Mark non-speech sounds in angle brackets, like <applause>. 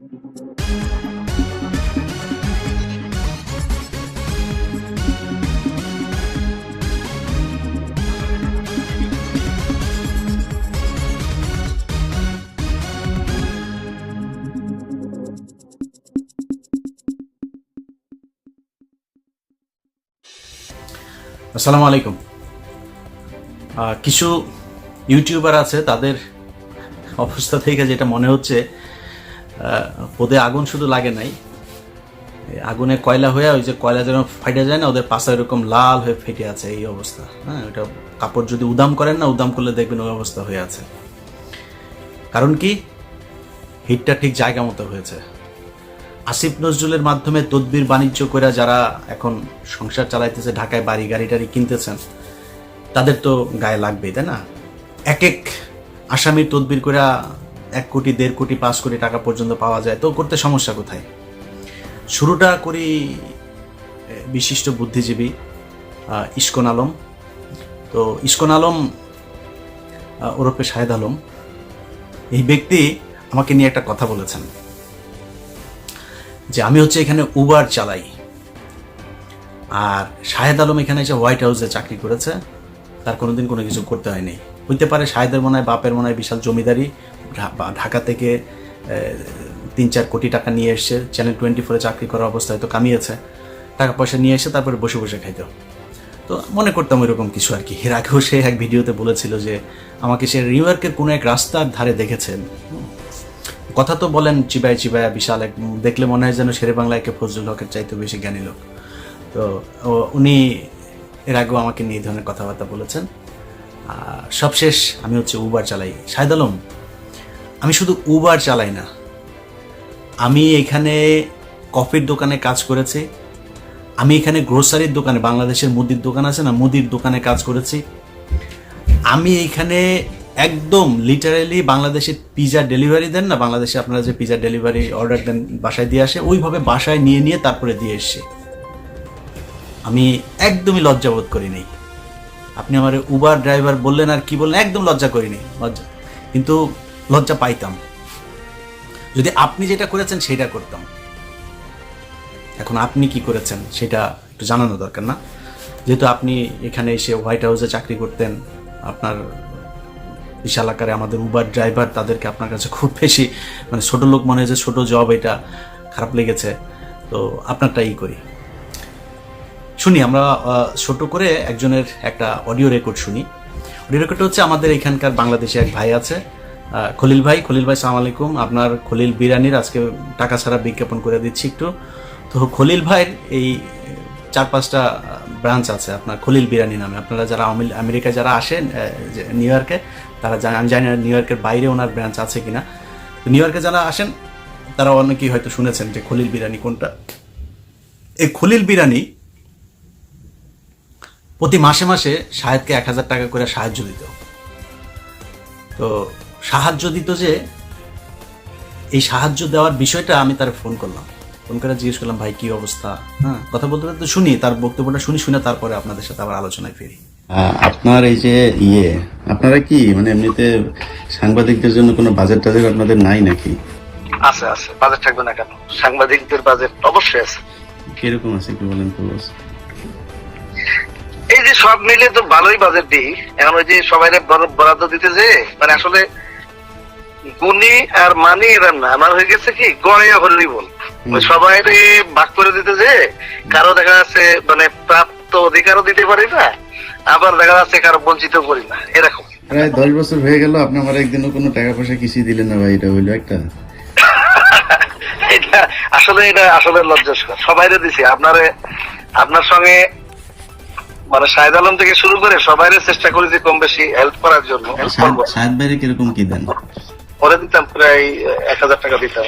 আসসালামু আলাইকুম। কিছু ইউটিউবার আছে তাদের অবস্থা থেকে যেটা মনে হচ্ছে পদে আগুন শুধু লাগে নাই। আগুনে কয়লা হয়ে ওই যে কয়লা যেন ফাইটে যায় না, ওদের পাশে এরকম লাল হয়ে ফেটে আছে এই অবস্থা। হ্যাঁ ওটা কাপড় যদি উদাম করেন না, উদাম করলে দেখবেন ওই অবস্থা হয়ে আছে। কারণ কি? হিটটা ঠিক জায়গা মতো হয়েছে। আসিফ নজরুলের মাধ্যমে তদবির বাণিজ্য করে যারা এখন সংসার চালাইতেছে, ঢাকায় বাড়ি, গাড়ি টাড়ি কিনতেছেন, তাদের তো গায়ে লাগবেই, তাই না? এক এক আসামির তদবির করে এক কোটি, দেড় কোটি, পাঁচ কোটি টাকা পর্যন্ত পাওয়া যায়। তো করতে সমস্যা কোথায়? শুরুটা করি বিশিষ্ট বুদ্ধিজীবী ইস্কন আলম। তো ইস্কন আলম ওরফে শাহেদ আলম, এই ব্যক্তি আমাকে নিয়ে একটা কথা বলেছেন, যে আমি হচ্ছে এখানে উবার চালাই। আর শাহেদ আলম এখানে এসে হোয়াইট হাউসে চাকরি করেছে। তার কোনোদিন কোনো কিছু করতে হয়নি। হইতে পারে শাহেদের মনে হয়, বাপের মনে হয় বিশাল জমিদারি। ঢাকা থেকে তিন চার কোটি টাকা নিয়ে এসছে চ্যানেল টোয়েন্টি ফোরে চাকরি করার অবস্থায় হয়তো কামিয়েছে। টাকা পয়সা নিয়ে এসে তারপরে বসে বসে খাইতো। তো মনে করতাম ওইরকম কিছু আর কি। এর আগেও সে এক ভিডিওতে বলেছিল যে, আমাকে সে নিউ ইয়র্কের কোনো এক রাস্তার ধারে দেখেছেন কথা তো বলেন চিবায় চিবায় বিশাল এক, দেখলে মনে হয় যেন শেরে বাংলায় কে ফজলুল হকের চাইতে বেশি জ্ঞানী লোক। তো উনি এর আগেও আমাকে নিয়ে এই ধরনের কথাবার্তা বলেছেন। সবশেষ আমি হচ্ছে উবার চালাই। শাহেদ আলম, আমি শুধু উবার চালাই না। আমি এখানে কফির দোকানে কাজ করেছি। আমি এখানে গ্রোসারির দোকানে, বাংলাদেশের মুদির দোকান আছে না, মুদির দোকানে কাজ করেছি। আমি এইখানে একদম লিটারালি বাংলাদেশে পিজা ডেলিভারি দেন না, বাংলাদেশে আপনারা যে পিজা ডেলিভারি অর্ডার দেন, বাসায় দিয়ে আসে, ওইভাবে বাসায় নিয়ে নিয়ে তারপরে দিয়ে এসছে। আমি একদমই লজ্জাবোধ করিনি আপনি আমার উবার ড্রাইভার বললেন আর কি বললেন, একদম লজ্জা করিনি লজ্জা। কিন্তু লজ্জা পাইতাম। যদি আপনি যেটা করেছেন, সেটা করতাম। এখন আপনি কি করেছেন, সেটা একটু জানানো দরকার না। যেহেতু আপনি এখানে এসে হোয়াইট হাউসে চাকরি করতেন, আপনার বিশাল আকারে আমাদের উবার ড্রাইভার তাদেরকে আপনার কাছে খুব বেশি মানে ছোটো লোক মনে হয় যে ছোটো জব এটা, খারাপ লেগেছে। তো আপনারটাই করি। শুনি, আমরা ছোট করে একজনের একটা অডিও রেকর্ড শুনি। অডিও রেকর্ডটা হচ্ছে আমাদের এখানকার বাংলাদেশে এক ভাই আছে খলিল ভাই। খলিল ভাই, সালাম আলাইকুম। আপনার খলিল বিরিয়ানির আজকে টাকা ছাড়া বিজ্ঞাপন করে দিচ্ছি একটু। তো খলিল ভাইয়ের এই চার পাঁচটা ব্রাঞ্চ আছে আপনার খলিল বিরিয়ানি নামে। আপনারা যারা আমেরি- আমেরিকায় যারা আসেন নিউ ইয়র্কে, তারা আমি জানি না নিউ ইয়র্কের বাইরে ওনার ব্রাঞ্চ আছে কিনা। নিউ ইয়র্কে যারা আসেন, তারা অনেকেই হয়তো শুনেছেন যে খলিল বিরিয়ানি কোনটা। এই খলিল বিরিয়ানি প্রতি মাসে মাসে শাহেদকে এক হাজার টাকা করে সাহায্য দিত তো সাহায্য দিত যে এই সাহায্য দেওয়ার বিষয়টা আমি তার ফোন করলাম। ফোন করে জিজ্ঞেস করলাম ভাই কি অবস্থা? হ্যাঁ। কথা বলতে বলতে শুনি তার বক্তব্যটা শুনি শুনে তারপরে আপনাদের সাথে আবার আলোচনায় ফিরি। আপনার এই যে ইয়ে আপনারা কি মানে এমনিতে সাংবাদিকদের জন্য কোনো বাজেট টাজেট আপনাদের নাই নাকি? আছে আছে। বাজেট থাকবে না কেন? সাংবাদিকদের বাজেট অবশ্যই আছে। কীরকম আছে একটু বলেন তো? এই যে সব মিলে তো ভালোই বাজেট দিই এখন ওই যে সবাই বরাদ্দ দিতে যে মানে আসলে গুণী আর মানি এরা না। আমার হয়ে গেছে কি গড়ে হলি বল সবাই ভাগ করে দিতে যে কারও দেখা যাচ্ছে মানে প্রাপ্ত অধিকারও দিতে পারি না আবার দেখা যাচ্ছে কারও বঞ্চিত করি না এরকম। প্রায় দশ বছর হয়ে গেল আপনি আমার একদিনও কোনো টাকা পয়সা কিছুই দিলেন না ভাই এটা হইল একটা। <laughs> এটা আসলে এটা আসলে লজ্জাস্কর। সবাই দিছি আপনারে আপনার সঙ্গে মানে শাহেদ আলম থেকে শুরু করে সবাই চেষ্টা করেছি কম বেশি হেল্প করার জন্য। কীরকম কি দেন? ওরা দিতাম প্রায় এক হাজার টাকা দিতাম